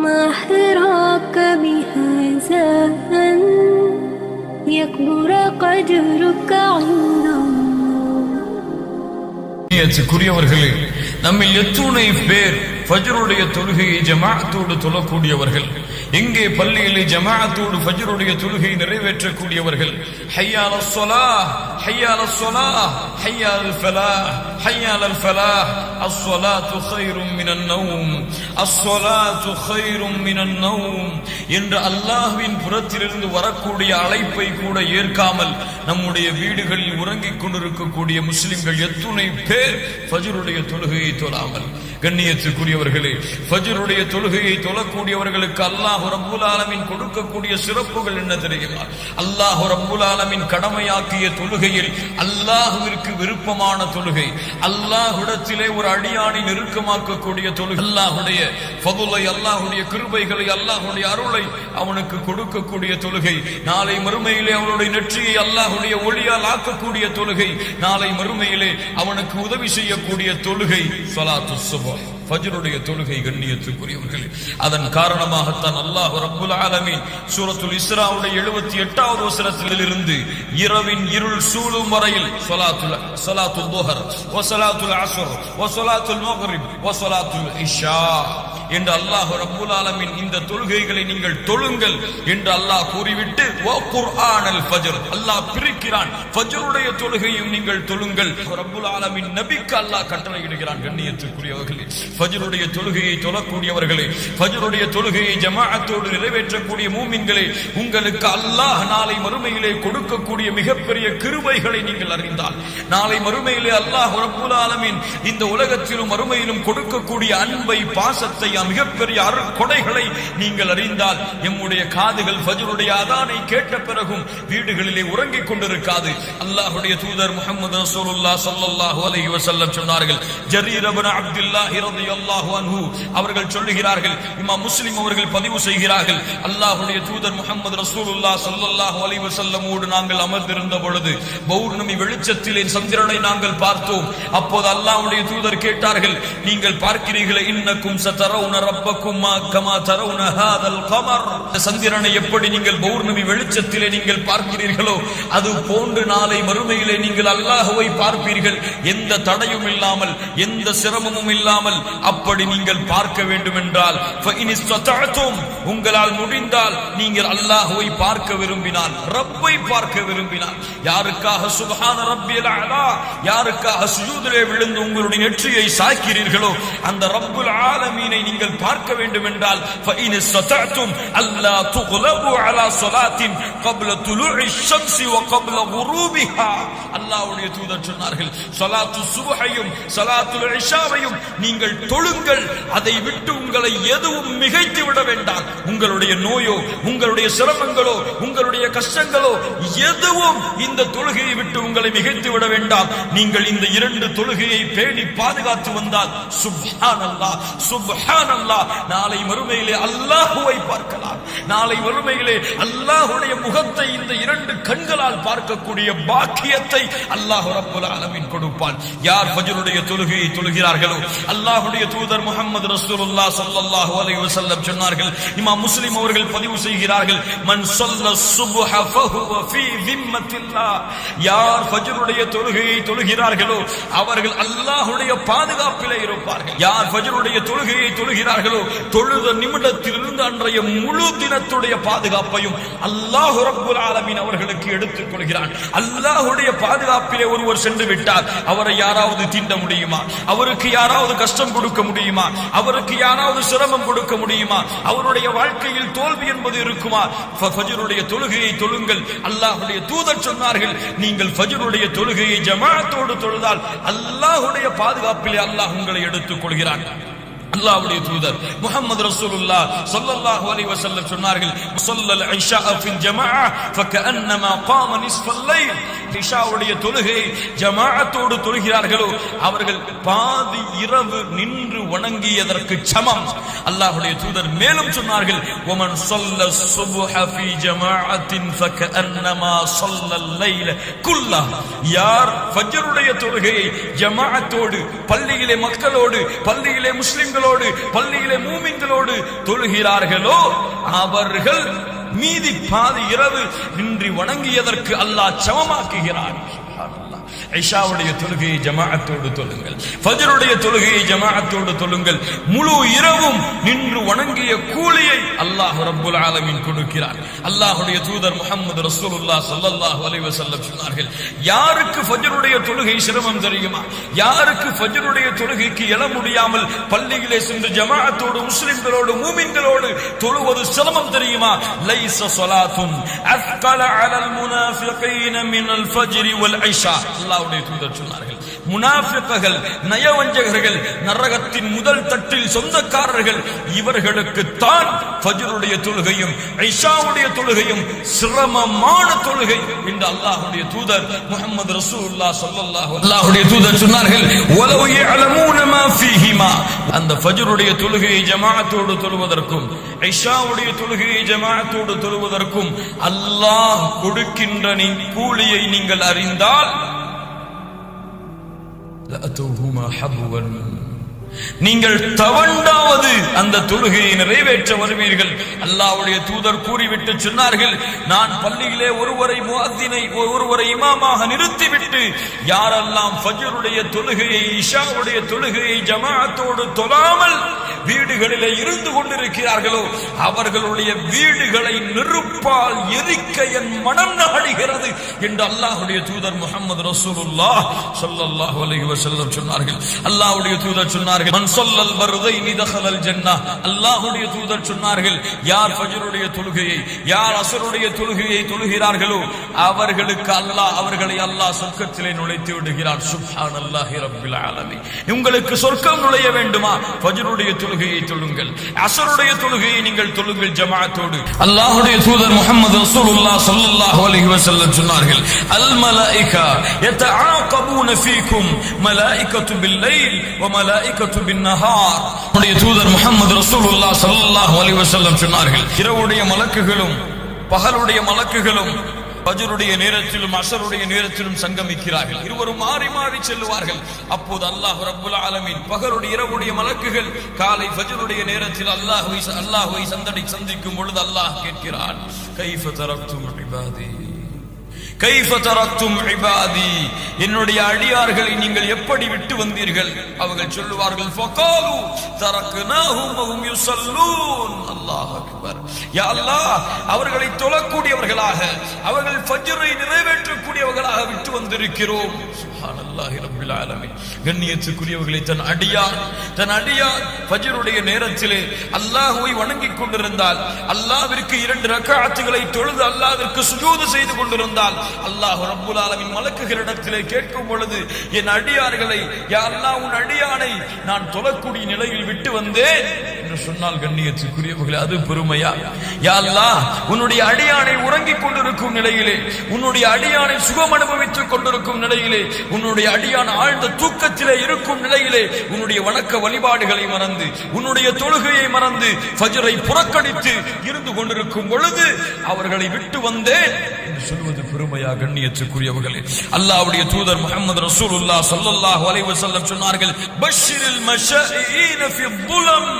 ما حراك بهذا أن يكبر قدرك عند الله கண்ணியத்துக்குரியவர்களே நம்மில் எத்துணை பேர் ஃபஜ்ருடைய தொழுகையை ஜமாஅத்தோடு தொழக்கூடியவர்கள் எங்கே பள்ளியிலே ஜமாஅத்தோடு ஃபஜ்ருடைய தொழுகை நிறைவேற்றக்கூடியவர்கள் ஹய்யால சொலா ஹய்யால ஸலா ஹய்யால் ஃபலாஹ் ஹய்யால் ஃபலாஹ். அஸ்ஸலாத்து கைரும் மினன் அஸ்வலா அஸ்ஸலாத்து கைரும் மினன் நௌம் என்று அல்லாஹ்வின் புறத்திலிருந்து வரக்கூடிய அழைப்பை கூட ஏற்காமல் நம்முடைய வீடுகளில் உறங்கிக் கொண்டிருக்கக்கூடிய முஸ்லிம்கள் எத்துணை பேர் ஃபஜ்ருடைய தொழுகையை தொழாமல் கண்ணியத்துக்குரியவர்களே ஃபஜ்ருடைய தொழுகையை தொழக்கூடியவர்களுக்கு அல்லாஹ் ரப்புல் கொடுக்கக்கூடிய சிறப்புகள் என்ன தெரியுமா? அல்லாஹ் ரப்புல் கடமையாக்கிய தொழுகையில் அல்லாஹுவிற்கு விருப்பமான தொழுகை அல்லாஹுடத்திலே ஒரு அடியானை நெருக்கமாக்கக்கூடிய தொழுகை அல்லாஹுடைய ஃபதுலை அல்லாஹுடைய கிருபைகளை அல்லாஹுடைய அருளை அவனுக்கு கொடுக்கக்கூடிய தொழுகை நாளை மறுமையிலே அவனுடைய நெற்றியை அல்லாஹுடைய ஒளியால் ஆக்கக்கூடிய தொழுகை நாளை மறுமையிலே அவனுக்கு உதவி செய்யக்கூடிய தொழுகை சலாத்து ஃபஜ்ருடைய தொழுகை கண்ணியத்துக்குரியவர்கள் அதன் காரணமாகத்தான் அல்லாஹ் ரப்புல் ஆலமீன் சூரத்துல் இஸ்ராவுடைய எழுபத்தி எட்டாவது வசனத்தில் இருந்து இரவின் இருள் சூழும் வரையில் ஸலாத்துல் சொலாத்துல் துஹர் ஒ சொலாத்துல் அசுர் ஒ சொலாத்துல் மக்ரிப் ஒ சொலாத்துல் இஷா. என்று அல்லாஹ் ரப்புல் ஆலமின் இந்த தொழுகைகளை நீங்கள் தொழுங்கள் என்று அல்லாஹ் கூறிவிட்டு ஓ குர்ஆனல் ஃபஜ்ர். அல்லாஹ் பிரிக்கிறான். ஃபஜ்ருடைய தொழுகையும் நீங்கள் தொழுங்கள். ரப்புல் ஆலமின் நபிக்கு அல்லாஹ் கட்டளையிடுகிறான் கண்ணியத்துக்குரியவர்களே. ஃபஜ்ருடைய தொழுகையை தொழக்கூடியவர்களே ஃபஜ்ருடைய தொழுகையை ஜமாஅத்தோடு நிறைவேற்றக்கூடிய மூமின்களே உங்களுக்கு அல்லாஹ் நாளை மறுமையிலே கொடுக்கக்கூடிய மிகப்பெரிய கிருபைகளை நீங்கள் அறிந்தால் நாளை மறுமையிலே அல்லாஹ் ரப்புல் ஆலமின் இந்த உலகத்திலும் மறுமையிலும் கொடுக்கக்கூடிய அன்பை பாசத்தை மிகப்பெரிய அருட்கொடைகளை நீங்கள் அறிந்தால் எம்முடைய காதுகள் ஃபஜ்ருடைய அதானை கேட்ட பிறகும் வீடுகளிலே உறங்கிக் கொண்டிருக்காது. அல்லாஹுடைய தூதர் முகமது ரசூலுல்லா சல்லல்லாஹு அலைஹி வஸல்லம் சொன்னார்கள் ஜரீர் இப்னு அப்துல்லாஹ் ரலியல்லாஹு அன்ஹு. அவர்கள் சொல்லுகிறார்கள் இமாம் முஸ்லிம் அவர்கள் பதிவு செய்கிறார்கள் அல்லாஹுடைய தூதர் முகமது ரசூலுல்லாஹ் சல்லல்லாஹு அலைஹி வஸல்லமோடு நாங்கள் அமர்ந்திருந்த பொழுது பௌர்ணமி வெளிச்சத்திலே சந்திரனை நாங்கள் பார்த்தோம். அப்போது அல்லாஹ்வுடைய தூதர் கேட்டார்கள் நீங்கள் பார்க்கிறீர்களே இன்னக்கும் சந்திரனை எப்படி நீங்கள் பௌர்ணமி வெளிச்சத்திலே நீங்கள் பார்க்கிறீர்களோ அது போன்று நாளை மறுமையிலே நீங்கள் அல்லாஹுவை பார்ப்பீர்கள். எந்த தடையும் இல்லாமல் எந்த சிரமமும் இல்லாமல் அப்படி நீங்கள் பார்க்க வேண்டும் என்றால் உங்களால் முடிந்தால் நீங்கள் அல்லாஹுவை பார்க்க விரும்பினால் ரப்பை பார்க்க விரும்பினால். யாருக்காக சுகான ரப்பியல் அலா யாருக்காக சுஜூதிலே விழுந்து உங்களுடைய நெற்றியை சாய்க்கிறீர்களோ அந்த ரப்புல் ஆலமீனை நீங்கள் பார்க்க வேண்டும் என்றால் فَإِنِ اسْتَطَعْتُمْ أَلَّا تُغْلَبُوا عَلَى صَلَاةٍ قَبْلَ طُلُوعِ الشَّمْسِ وَقَبْلَ غُرُوبِهَا அல்லாஹ்வுடைய தூதர் சொன்னார்கள் ஸலாத்து சுபஹையும் ஸலாத்துல் இஷாவையும் நீங்கள் தொழுங்கள் அதை விட்டு உங்களை எதுவும் மிகைத்து விட வேண்டாம் உங்களுடைய நோயோ உங்களுடைய சிரமங்களோ உங்களுடைய கஷ்டங்களோ எதுவும் இந்த தொழுகையை விட்டு உங்களை மிகைத்து விட வேண்டாம் நீங்கள் இந்த இரண்டு தொழுகையை பேணி பாதுகாத்து வந்தால் சுப்ஹானல்லாஹ் சுப்ஹானல்லாஹ் நாளை மறுமையிலே அல்லாஹ்வை பார்க்கலாம். நாளை மறுமையிலே அல்லாஹ்வுடைய முகத்தை இந்த இரண்டு கண்களால் பார்க்கக்கூடிய பாக்கியத்தை அல்லாஹ் ரப்பல் ஆலமீன் கொடுப்பான். யார் ஃபஜ்ருடைய தொழுகையை தொழுகிறார்களோ அல்லாஹ்வுடைய தூதர் முஹம்மது ரசூலுல்லாஹ் ஸல்லல்லாஹு அலைஹி வஸல்லம் சொன்னார்கள் இமாம் முஸ்லிம் அவர்கள் பதிவு செய்கிறார்கள் மன் ஸல்ல சுப்ஹ ஃபஹுவ ஃபீ திம்மத்தில்லாஹ் யார் ஃபஜ்ருடைய தொழுகையை தொழுகிறார்களோ அவர்கள் அல்லாஹ்வுடைய பாதுகாப்பிலே இருப்பார்கள். யார் ஃபஜ்ருடைய தொழுகையை தொழு தொழுகிறார்களோ தொழுத நிமிடத்திலிருந்து அன்றைய முழு தினத்துடைய பாதுகாப்பையும் அல்லாஹ் ரப்புல் அவர்களுக்கு எடுத்துக் கொள்கிறான். அல்லாஹுடைய பாதுகாப்பிலே ஒருவர் சென்று விட்டார். அவரை யாராவது தீண்ட முடியுமா? அவருக்கு யாராவது கஷ்டம் கொடுக்க முடியுமா? அவருக்கு யாராவது சிரமம் கொடுக்க முடியுமா? அவருடைய வாழ்க்கையில் தோல்வி என்பது இருக்குமா? ஃபஜருடைய ஃபஜ்ருடைய தொழுகையை தொழுங்கள். அல்லாஹ்வுடைய தூதர் சொன்னார்கள் நீங்கள் ஃபஜ்ருடைய தொழுகையை ஜமாத்தோடு தொழுதால் அல்லாஹ்வுடைய பாதுகாப்பிலே அல்லாஹ் உங்களை எடுத்துக் கொள்கிறான். அல்லாஹ்வுடைய தூதர் முஹம்மது ரசூலுல்லாஹ் ஸல்லல்லாஹு அலைஹி வஸல்லம் சொன்னார்கள் ஸல்லல் இஷா ஃபில் ஜமாஅ ஃபகஅன்னமா காம நிஸ்ஃபல் லைல். இஷாவுடைய தொழுகை ஜமாஅத்தோடு தொழுகிறார்களோ அவர்கள் பாதி இரவு நின்று வணங்கியதற்கு சமம். அல்லாஹ்வுடைய தூதர் மேலும் சொன்னார்கள் ஒமன் ஸல்ல சுப்ஹ ஃபி ஜமாஅத்தின் ஃபகஅன்னமா ஸல்லல் லைல குல்லா. யார் ஃபஜ்ருடைய தொழுகையை ஜமாஅத்தோடு பள்ளியிலே மக்களோடு பள்ளியிலே முஸ்லிம்கள் முஸ்லிம்களோடு பள்ளியிலே மூமின்களோடு தொழுகிறார்களோ அவர்கள் மீதி பாதி இரவு நின்று வணங்கியதற்கு அல்லாஹ் சமமாக்குகிறார்கள் ஐஷாவுடைய தொழுகையை ஜமாஅத்தோடு தொழுங்கள். ஃபஜருடைய தொழுகையை ஜமாஅத்தோடு தொழுங்கள். முழு இரவும் நின்று வணங்கிய கூலியை அல்லாஹ் ரப்புல் ஆலமீன் கொடுக்கிறார். அல்லாஹ்வுடைய தூதர் முஹம்மது ரசூலுல்லாஹ் ஸல்லல்லாஹு அலைஹி வஸல்லம் சொன்னார்கள் யாருக்கு ஃபஜருடைய தொழுகை சிரமம் தெரியுமா? யாருக்கு ஃபஜருடைய தொழுகைக்கு எழ முடியாமல் பள்ளியிலே சென்று ஜமாஅத்தோடு முஸ்லிம்களோடு மூமின்களோடு தொழுவது சிரமம் தெரியுமா? லைஸ ஸலாத்துன் அஸ்கல அலல் முனாஃபிகீன மினல் ஃபஜ்ரி வல் ஐஷா. அல்லாஹ் அல்லாஹ்வுடைய தூதர் சொன்னார்கள் முனாஃபிக்குகள் நயவஞ்சகர்கள் நரகத்தின் முதல் தட்டில் சொந்தக்காரர்கள் இவர்களுக்கு தான் ஃபஜ்ருடைய தொழுகையும் ஐஷாவுடைய தொழுகையும் சிரமமான தொழுகை என்று அல்லாஹ்வுடைய தூதர் முஹம்மது ரசூலுல்லாஹ் ஸல்லல்லாஹு அல்லாஹ்வுடைய தூதர் சொன்னார்கள் வலவ் யஅலமூன மா ஃபீஹிமா அந்த ஃபஜ்ருடைய தொழுகையை ஜமாஅத்தோடு தொழுவதற்கும் ஐஷாவுடைய தொழுகையை ஜமாஅத்தோடு தொழுவதற்கும் அல்லாஹ் கொடுக்கின்ற நீ கூலியை நீங்கள் அறிந்தால் لأتوهما حبوا நீங்கள் தவண்டாவது அந்த தொழுகையை நிறைவேற்ற வருவீர்கள். அல்லாவுடைய தூதர் கூறிவிட்டு சொன்னார்கள் நான் பள்ளியிலே ஒருவரை முகத்தினை ஒருவரை இமாமாக நிறுத்திவிட்டு யாரெல்லாம் ஃபஜ்ருடைய தொழுகையை இஷாவுடைய தொழுகையை ஜமாத்தோடு தொழாமல் வீடுகளிலே இருந்து கொண்டிருக்கிறார்களோ அவர்களுடைய வீடுகளை நெருப்பால் எரிக்க என் மனம் நாடுகிறது என்று அல்லாஹுடைய தூதர் முகமது ரசூலுல்லா சொல்லல்லாஹு அலைஹி வஸல்லம் சொன்னார்கள். அல்லாஹ்வுடைய தூதர் சொன்னார்கள் மன் ஸல்லல் பர்தைனி தഖலல் ஜன்னா அல்லாஹ்வுடைய தூதர் சொன்னார்கள் யார் ஃபஜ்ருடைய தொழுகையை யார் அசருடைய தொழுகையை தொழுகிறார்களோ அவர்களுக்கு அல்லாஹ் அவர்களை அல்லாஹ் சொர்க்கத்திலே நுழைத்து விடுகிறார் சுப்ஹானல்லாஹி ரப்பில் ஆலமீன். உங்களுக்கு சொர்க்கம் நுழைய வேண்டுமா? ஃபஜ்ருடைய தொழுகையை தொழுங்கள் அசருடைய தொழுகையை நீங்கள் தொழுங்கள் ஜமாத்தோடு அல்லாஹுடைய தூதர் முகமது ரசூலுல்லா சல்லல்லாஹு அலைஹி வஸல்லம் சொன்னார்கள் அல் மலாயிகா யதஆகபூன ஃபீக்கும் மலாயிகத்து பில்-லைல் வ மலாயிகத்து பின்-நஹார். உடைய தூதர் முகமது ரசூலுல்லா சல்லல்லாஹு அலைஹி வஸல்லம் சொன்னார்கள் இரவுடைய மலக்குகளும் பகலுடைய மலக்குகளும் பஜருடைய நேரத்திலும் அசருடைய நேரத்திலும் சங்கமிக்கிறார்கள். இருவரும் மாறி மாறி செல்லுவார்கள். அப்போது அல்லாஹ் ரபுல் ஆலமின் பகருடைய இரவுடைய மலக்குகள் காலை பஜருடைய நேரத்தில் அல்லாஹ்வை அல்லாஹுவை சந்தடி சந்திக்கும் பொழுது அல்லாஹ் கேட்கிறான் கைஃப தரப்தும் இபாதி. கைஃபதரத்தும் இபாதி. என்னுடைய அடியார்களை நீங்கள் எப்படி விட்டு வந்தீர்கள்? அவர்கள் சொல்லுவார்கள் ஃபகாலு தரக்னாஹும் வஹும் யுஸல்லூன் அல்லாஹ் அக்பர். யா அல்லாஹ் அவர்களை தொழக்கூடியவர்களாக அவர்கள் ஃபஜ்ரை நிறைவேற்றக்கூடியவர்களாக விட்டு வந்திருக்கிறோம். கண்ணியத்துக்குரியவர்களை தன் அடியார் தன் அடியார் பஜருடைய நேரத்திலே அல்லாஹ்வை வணங்கிக் கொண்டிருந்தால் அல்லாவிற்கு இரண்டு ரக்காத்துகளை தொழுது அல்லாவிற்கு சுஜூது செய்து கொண்டிருந்தால் அல்லாஹ் ரப்புல் ஆலமின் மலக்குகளிடத்திலே கேட்கும் பொழுது என் அடியார்களை யா உன் அடியானை நான் தொழக்கூடிய நிலையில் விட்டு வந்தேன். என்று சொன்னால் கண்ணியத்திற்குரியவர்களே அது பெருமையா? யாழ்லா உன்னுடைய அடியானை உறங்கிக் கொண்டிருக்கும் நிலையிலே உன்னுடைய அடியானை சுகம் அனுபவித்துக் கொண்டிருக்கும் நிலையிலே உன்னுடைய அடியான் ஆழ்ந்த தூக்கத்திலே இருக்கும் நிலையிலே உன்னுடைய வணக்க வழிபாடுகளை மறந்து உன்னுடைய தொழுகையை மறந்து ஃபஜரை புறக்கணித்து இருந்து கொண்டிருக்கும் பொழுது அவர்களை விட்டு வந்தேன் என்று சொல்வது பெருமையா கண்ணியத்துக்குரியவர்களே அல்லாவுடைய தூதர் முகமது ரசூலுல்லா சொல்லல்லாஹ் அலைவசல்லம் சொன்னார்கள் பஷீரில் மஷீன ஃபி துலம்.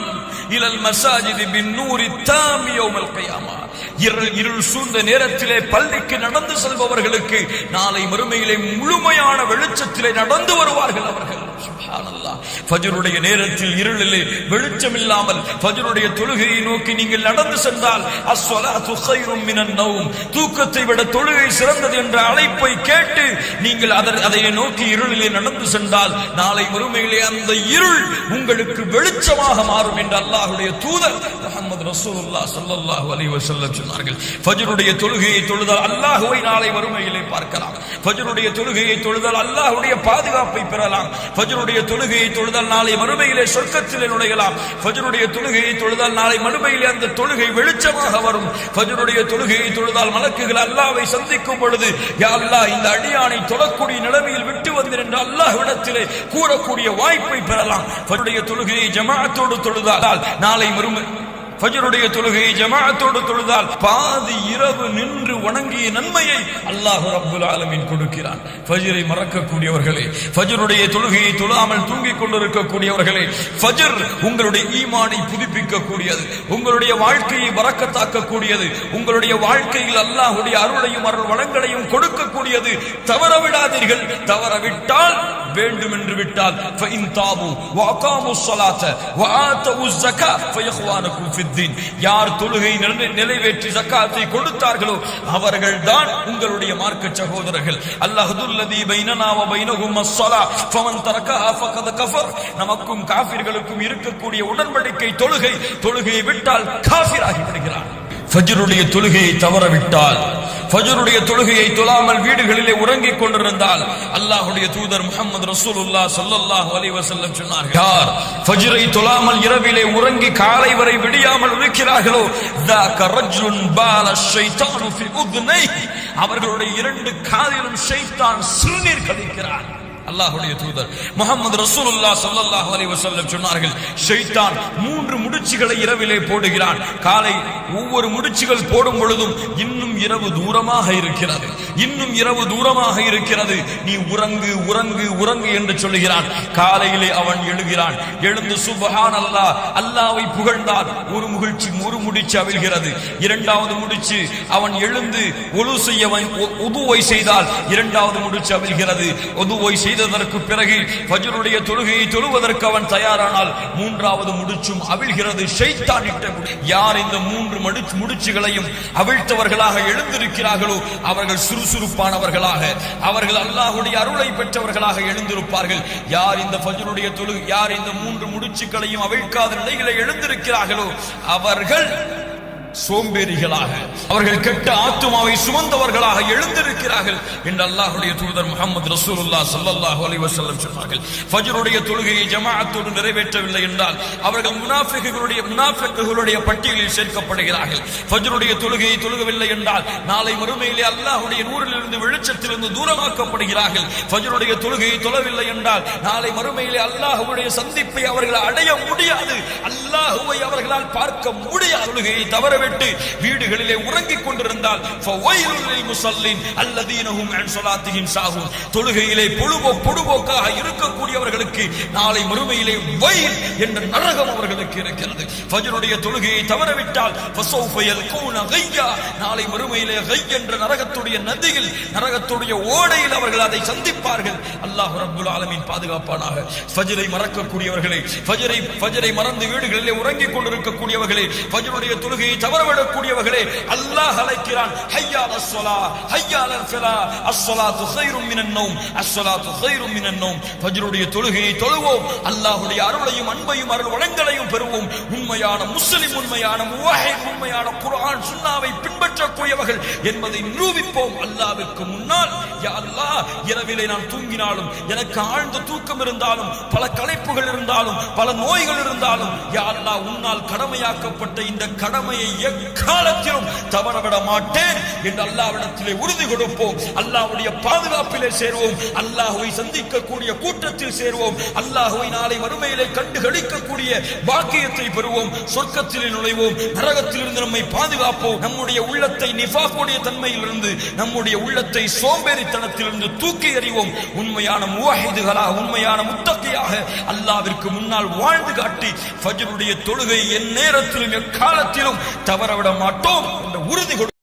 إلى المساجد بالنور التام يوم القيامة. இருள் இருள் சூழ்ந்த நேரத்திலே பள்ளிக்கு நடந்து செல்பவர்களுக்கு நாளை மறுமையிலே முழுமையான வெளிச்சத்திலே நடந்து வருவார்கள் அவர்கள். ஃபஜருடைய நேரத்தில் இருளிலே வெளிச்சம் இல்லாமல் ஃபஜருடைய தொழுகையை நோக்கி நீங்கள் நடந்து சென்றால் அஸ்ஸலாத்து கைரும் மினன் தூக்கத்தை விட தொழுகை சிறந்தது என்ற அழைப்பை கேட்டு நீங்கள் அதர் அதை நோக்கி இருளிலே நடந்து சென்றால் நாளை மறுமையிலே அந்த இருள் உங்களுக்கு வெளிச்சமாக மாறும் என்று அல்லாஹுடைய தூதர் முகமது ரசூலுல்லா சல்லல்லாஹு அலைஹி வஸல்லம் சொன்னார்கள் ஃபஜ்ருடைய தொழுகையை தொழுதால் அல்லாஹ்வை நாளை மறுமையிலே பார்க்கலாம். ஃபஜ்ருடைய தொழுகையை தொழுதால் அல்லாஹ்வுடைய பாதுகாப்பை பெறலாம். ஃபஜ்ருடைய தொழுகையை தொழுதால் நாளை மறுமையிலே சொர்க்கத்திலே நுழையலாம். ஃபஜ்ருடைய தொழுகையை தொழுதால் நாளை மறுமையிலே அந்த தொழுகை வெளிச்சமாக வரும். ஃபஜ்ருடைய தொழுகையை தொழுதால் மலக்குகள் அல்லாஹ்வை சந்திக்கும் பொழுது யா அல்லாஹ் இந்த அடியானை தொழக்கூடிய நிலைமையில் விட்டு வந்திருந்த என்று அல்லாஹ்விடத்திலே கூறக்கூடிய வாய்ப்பை பெறலாம். ஃபஜ்ருடைய தொழுகையை ஜமாஅத்தோடு தொழுதால் நாளை மறுமை ஃபஜ்ருடைய தொழுகையை ஜமாஅத்தோடு தொழுதால் பாதி இரவு நின்று வணங்கிய நன்மையை அல்லாஹ் ரப்புல் ஆலமின் கொடுக்கிறான். ஃபஜ்ரை மறக்கக்கூடியவர்களே ஃபஜ்ருடைய தொழுகையை தொழாமல் தூங்கிக் கொண்டிருக்கக்கூடியவர்களே ஃபஜ்ர் உங்களுடைய ஈமானை புதுப்பிக்கக்கூடியது உங்களுடைய வாழ்க்கையை வரக்கத்தாக்கக்கூடியது உங்களுடைய வாழ்க்கையில் அல்லாஹுடைய அருளையும் அருள் வளங்களையும் கொடுக்கக்கூடியது. தவற விடாதீர்கள் தவற விட்டால் வேண்டும் என்று விட்டால் யார் தொழுகை நிறைவேற்றி ஜக்காத்தை கொடுத்தார்களோ அவர்கள்தான் உங்களுடைய மார்க்க சகோதரர்கள். அல்லாஹுல்லதி பைனனாவ பைனகும் அஸ்ஸலா ஃபமன் தரக்கஹா ஃபகத் கஃபர். நமக்கும் காஃபிர்களுக்கும் இருக்கக்கூடிய உடன்படிக்கை தொழுகை தொழுகையை விட்டால் காஃபிராகி விடுகிறான் ஃபஜ்ருடைய தொழுகையை தவறவிட்டால் ஃபஜ்ருடைய தொழுகையை தொழாமல் வீடுகளிலே உறங்கிக் கொண்டிருந்தால் அல்லாஹ்வுடைய தூதர் முஹம்மது ரசூலுல்லாஹ் ஸல்லல்லாஹு அலைஹி வஸல்லம் சொன்னார்கள் யார் ஃபஜ்ரை தொழாமல் இரவிலே உறங்கி காலை வரை விடியாமல் இருக்கிறார்களோ ذاك رجل بال الشيطان في اذنيه அவர்களுடைய இரண்டு காதிலும் ஷைத்தான் சிறுநீர் கழிக்கிறான் அல்லாஹுடைய தூதர். முகமது ரசூலுல்லா சல்லல்லாஹு அலைஹி வஸல்லம் சொன்னார்கள் ஷைத்தான் மூன்று முடிச்சுகளை இரவிலே போடுகிறான். காலை ஒவ்வொரு முடிச்சுகள் போடும் பொழுதும் இன்னும் இரவு தூரமாக இருக்கிறது. இன்னும் இரவு தூரமாக இருக்கிறது. நீ உறங்கு உறங்கு உறங்கு என்று சொல்லுகிறான். காலையிலே அவன் எழுகிறான். எழுந்து சுபஹான் அல்லாஹ் அல்லாஹ்வை புகழ்ந்தால் ஒரு முகிழ்ச்சி ஒரு முடிச்சு அவிழ்கிறது. இரண்டாவது முடிச்சு அவன் எழுந்து ஒழு செய்யவன் உதுவை செய்தால் இரண்டாவது முடிச்சு அவிழ்கிறது. ஒதுவை செய்ததற்கு பிறகு ஃபஜ்ருடைய தொழுகையை தொழுவதற்கு அவன் தயாரானால் மூன்றாவது முடிச்சும் அவிழ்கிறது. ஷைத்தான் யார் இந்த மூன்று முடிச்சுகளையும் அவிழ்த்தவர்களாக எழுந்திருக்கிறார்களோ அவர்கள் சுறுசுறுப்பானவர்களாக அவர்கள் அல்லாஹுடைய அருளை பெற்றவர்களாக எழுந்திருப்பார்கள். யார் இந்த ஃபஜ்ருடைய தொழு யார் இந்த மூன்று முடிச்சுக்களையும் அவிழ்க்காத நிலைகளை எழுந்திருக்கிறார்களோ அவர்கள் சோம்பேறிகளாக அவர்கள் கெட்ட ஆத்துமாவை சுமந்தவர்களாக எழுந்திருக்கிறார்கள் என்று அல்லாஹுடைய தூதர் முகமது ரசூலுல்லா ஸல்லல்லாஹு அலைஹி வஸல்லம் சொன்னார்கள் ஃபஜ்ருடைய தொழுகையை ஜமாஅத்தோடு நிறைவேற்றவில்லை என்றால் அவர்கள் முனாஃபிக்குகளுடைய முனாஃபிக்குகளுடைய பட்டியலில் சேர்க்கப்படுகிறார்கள். ஃபஜ்ருடைய தொழுகையை தொழுகவில்லை என்றால் நாளை மறுமையிலே அல்லாஹுடைய நூறிலிருந்து வெளிச்சத்திலிருந்து தூரமாக்கப்படுகிறார்கள். ஃபஜ்ருடைய தொழுகையை தொழவில்லை என்றால் நாளை மறுமையிலே அல்லாஹுடைய சந்திப்பை அவர்கள் அடைய முடியாது. அல்லாஹுவை அவர்களால் பார்க்க முடியாது. தொழுகையை தவறவிட்டு வீடுகளிலே உறங்கிக் கொண்டிருந்தால் ஃபவைலுல் அல்லதீனஹும் அன் தொழுகையிலே பொழுவோ பொழுபோக்காக இருக்கக்கூடியவர்களுக்கு நாளை மறுமையிலே வயல் என்ற நரகம் அவர்களுக்கு இருக்கிறது. ஃபஜ்ருடைய தொழுகையை தவறவிட்டால் கையா. நாளை மறுமையிலே கை என்ற நரகத்துடைய நதியில் நரகத்துடைய ஓடையில் அவர்கள் அதை சந்திப்பார்கள். அல்லாஹ் ரப்புல் ஆலமின் பாதுகாப்பானாக. ஃபஜ்ரை மறக்கக்கூடியவர்களே ஃபஜ்ரை ஃபஜ்ரை மறந்து வீடுகளிலே உறங்கிக் கொண்டிருக்கக்கூடியவர்களே ஃபஜ்ருடைய தொழுகையை தவறவிடக்கூடியவர்களே அல்லாஹ் அழைக்கிறான் ஹய்யால் அஸ்ஸலா ஹய்யால் அல்ஃபலா அஸ்ஸலாத்து கைரும் மினன் நௌம் அஸ்ஸலாத்து கைரும் மினன் நௌம் ஃபஜ்ருடைய தொழுகையை தொழுவோம் அல்லாஹ்வுடைய அருளையும் அன்பையும் அருள் வளங்களையும் பெறுவோம். உண்மையான முஸ்லிம் உண்மையான முவாஹித் உண்மையான குர்ஆன் சுன்னாவை பின்பற்றக்கூடியவர்கள் என்பதை நிரூபிப்போம் அல்லாஹ்வுக்கு முன்னால். யா அல்லாஹ் இரவிலே நான் தூங்கினாலும் எனக்கு ஆழ்ந்த தூக்கம் இருந்தாலும் பல களைப்புகள் இருந்தாலும் பல நோய்கள் இருந்தாலும் யா அல்லாஹ் உன்னால் கடமையாக்கப்பட்ட இந்த கடமையை எக்காலத்திலும் தவறவிட மாட்டேன் என்று அல்லாவிடத்திலே உறுதி கொடுப்போம். அல்லாவுடைய பாதுகாப்பிலே சேர்வோம். அல்லாஹுவை சந்திக்கக்கூடிய கூட்டத்தில் சேர்வோம். அல்லாஹுவை நாளை வறுமையிலே கண்டு கழிக்கக்கூடிய பாக்கியத்தை பெறுவோம். சொர்க்கத்திலே நுழைவோம். நரகத்திலிருந்து நம்மை பாதுகாப்போம். நம்முடைய உள்ளத்தை நிஃபாக்குடைய தன்மையிலிருந்து நம்முடைய உள்ளத்தை சோம்பேறித்தனத்திலிருந்து தூக்கி எறிவோம். உண்மையான முவாஹிதுகளாக உண்மையான முத்தகையாக அல்லாவிற்கு முன்னால் வாழ்ந்து காட்டி ஃபஜ்ருடைய தொழுகை என் நேரத்திலும் எக்காலத்திலும் தவறவிட மாட்டோம் என்ற உறுதி கொடு